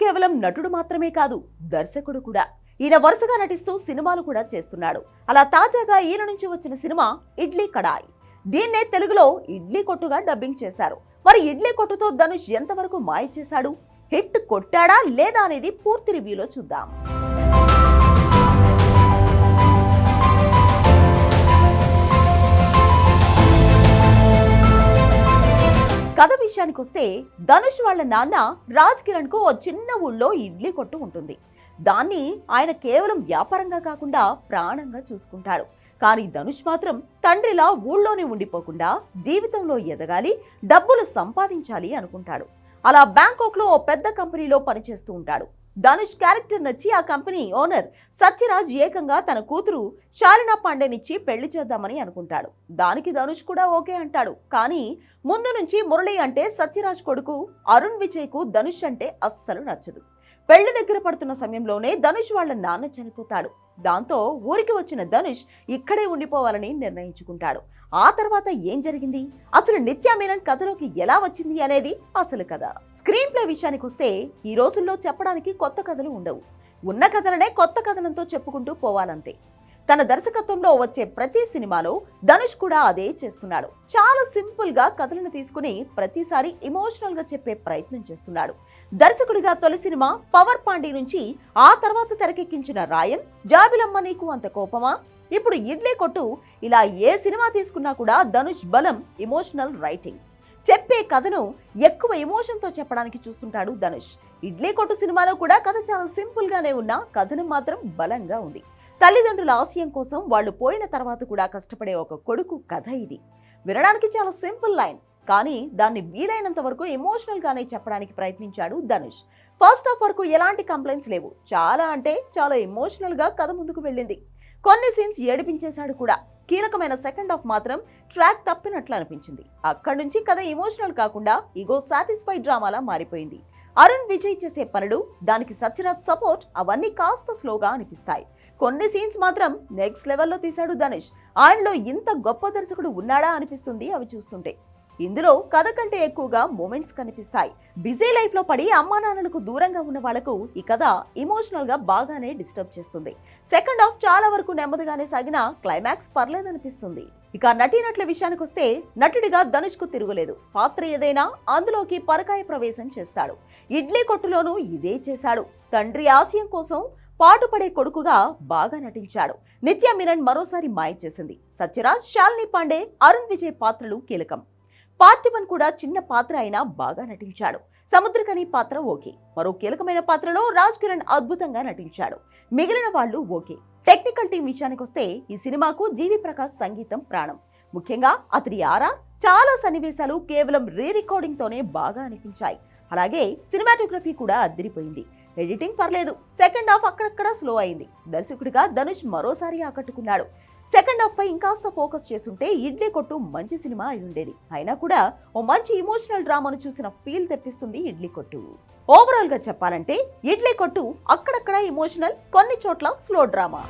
కేవలం నటుడు మాత్రమే కాదు దర్శకుడు కూడా. ఈయన వరుసగా నటిస్తూ సినిమాలు కూడా చేస్తున్నాడు. అలా తాజాగా ఈయన నుంచి వచ్చిన సినిమా ఇడ్లీ కడాయి. దీన్నే తెలుగులో ఇడ్లీ కొట్టుగా డబ్బింగ్ చేశారు. మరి ఇడ్లీ కొట్టుతో ధనుష్ ఎంతవరకు మాయ చేశాడు? హిట్ కొట్టాడా లేదా అనేది పూర్తి రివ్యూలో చూద్దాం. విషయానికి వస్తే ధనుష్ వాళ్ళ నాన్న రాజ్ కిరణ్కు ఓ చిన్న ఊళ్ళో ఇడ్లీ కొట్టు ఉంటుంది. దాన్ని ఆయన కేవలం వ్యాపారంగా కాకుండా ప్రాణంగా చూసుకుంటాడు. కానీ ధనుష్ మాత్రం తండ్రిలా ఊళ్ళోనే ఉండిపోకుండా జీవితంలో ఎదగాలి డబ్బులు సంపాదించాలి అనుకుంటాడు. అలా బ్యాంకాక్లో ఓ పెద్ద కంపెనీలో పనిచేస్తూ ఉంటాడు. ధనుష్ క్యారెక్టర్ నచ్చి ఆ కంపెనీ ఓనర్ సత్యరాజ్ ఏకంగా తన కూతురు శాలినా పాండేనిచ్చి పెళ్ళి చేద్దామని అనుకుంటాడు. దానికి ధనుష్ కూడా ఓకే అంటాడు. కానీ ముందు నుంచి మురళి అంటే సత్యరాజ్ కొడుకు అరుణ్ విజయ్కు ధనుష్ అంటే అస్సలు నచ్చదు. పెళ్ళి దగ్గర పడుతున్న సమయంలోనే ధనుష్ వాళ్ళ నాన్న చనిపోతాడు. దాంతో ఊరికి వచ్చిన ధనుష్ ఇక్కడే ఉండిపోవాలని నిర్ణయించుకుంటాడు. ఆ తర్వాత ఏం జరిగింది? అసలు నిత్యా మీనన్ కథలోకి ఎలా వచ్చింది అనేది అసలు కథ. స్క్రీన్ ప్లే విషయానికి వస్తే ఈ రోజుల్లో చెప్పడానికి కొత్త కథలు ఉండవు. ఉన్న కథలనే కొత్త కథనంతో చెప్పుకుంటూ పోవాలంతే. తన దర్శకత్వంలో వచ్చే ప్రతి సినిమాలో ధనుష్ కూడా అదే చేస్తున్నాడు. చాలా సింపుల్గా కథలను తీసుకుని ప్రతిసారి ఎమోషనల్గా చెప్పే ప్రయత్నం చేస్తున్నాడు. దర్శకుడిగా తొలి సినిమా పవర్ పాండే నుంచి ఆ తర్వాత తెరకెక్కించిన రాయన్ జాబిలమ్మ నీకు అంత కోపమా? ఇప్పుడు ఇడ్లీ కొట్టు ఇలా ఏ సినిమా తీసుకున్నా కూడా ధనుష్ బలం ఎమోషనల్ రైటింగ్ చెప్పే కథను ఎక్కువ ఎమోషన్తో చెప్పడానికి చూస్తుంటాడు ధనుష్. ఇడ్లీ కొట్టు సినిమాలో కూడా కథ చాలా సింపుల్గానే ఉన్నా కథనం మాత్రం బలంగా ఉంది. తల్లిదండ్రుల ఆశయం కోసం వాళ్ళు పోయిన తర్వాత కూడా కష్టపడే ఒక కొడుకు కథ ఇది. వినడానికి చాలా సింపుల్ లైన్ కానీ దాన్ని వీలైనంత వరకు ఎమోషనల్గానే చెప్పడానికి ప్రయత్నించాడు ధనుష్. ఫస్ట్ హాఫ్ వరకు ఎలాంటి కంప్లైంట్స్ లేవు. చాలా అంటే చాలా ఎమోషనల్గా కథ ముందుకు వెళ్ళింది. కొన్ని సీన్స్ ఏడిపించేశాడు కూడా. కీలకమైన సెకండ్ హాఫ్ మాత్రం ట్రాక్ తప్పినట్లు అనిపించింది. అక్కడి నుంచి కథ ఎమోషనల్ కాకుండా ఇగో సాటిస్ఫై డ్రామాలా మారిపోయింది. అరుణ్ విజయ్ చేసే పనులు దానికి సత్యరాజ్ సపోర్ట్ అవన్నీ కాస్త స్లోగా అనిపిస్తాయి. కొన్ని సీన్స్ మాత్రం నెక్స్ట్ లెవెల్లో తీశాడు ధనుష్. ఆయనలో ఇంత గొప్ప దర్శకుడు ఉన్నాడా అనిపిస్తుంది అవి చూస్తుంటే. ఇందులో కథ కంటే ఎక్కువగా మూమెంట్స్ కనిపిస్తాయి. బిజీ లైఫ్లో పడి అమ్మా నాన్నలకు దూరంగా ఉన్న వాళ్ళకు ఈ కథ ఇమోషనల్గా బాగానే డిస్టర్బ్ చేస్తుంది. సెకండ్ హాఫ్ చాలా వరకు నెమ్మదిగానే సాగిన క్లైమాక్స్ పర్లేదనిపిస్తుంది. ఇక నటీనటుల విషయానికి వస్తే నటుడిగా ధనుష్కు తిరుగులేదు. పాత్ర ఏదైనా అందులోకి పరకాయ ప్రవేశం చేస్తాడు. ఇడ్లీ కొట్టులోనూ ఇదే చేశాడు. తండ్రి ఆశయం కోసం పాటుపడే కొడుకుగా బాగా నటించాడు. నిత్య మీరన్ మరోసారి మాయ చేసింది. సత్యరాజ్ శాలిని పాండే అరుణ్ విజయ్ పాత్రలు కీలకం. పార్థిబన్ కూడా చిన్న పాత్ర అయినా బాగా నటించాడు. సముద్రకని పాత్ర ఓకే. మరో కీలకమైన పాత్రలో రాజ్ కిరణ్ అద్భుతంగా నటించాడు. మిగిలిన వాళ్ళు ఓకే. టెక్నికల్ టీం విషయానికి వస్తే ఈ సినిమాకు జీవి ప్రకాష్ సంగీతం ప్రాణం. ముఖ్యంగా అతడి ఆరా చాలా సన్నివేశాలు కేవలం రీ రికార్డింగ్ తోనే బాగా అనిపించాయి. అలాగే సినిమాటోగ్రఫీ కూడా అద్దరిపోయింది. ఎడిటింగ్ పర్లేదు. సెకండ్ హాఫ్ అక్కడక్కడ స్లో అయింది. దర్శకుడిగా ధనుష్ మరోసారి ఆకట్టుకున్నాడు. సెకండ్ హాఫ్ పై ఇంకాస్త ఫోకస్ చేస్తుంటే ఇడ్లీ కొట్టు మంచి సినిమా అయి ఉండేది. అయినా కూడా ఓ మంచి ఇమోషనల్ డ్రామాను చూసిన ఫీల్ తెప్పిస్తుంది ఇడ్లీ కొట్టు. ఓవరాల్గా చెప్పాలంటే ఇడ్లీ కొట్టు అక్కడక్కడ ఇమోషనల్ కొన్ని చోట్ల స్లో డ్రామా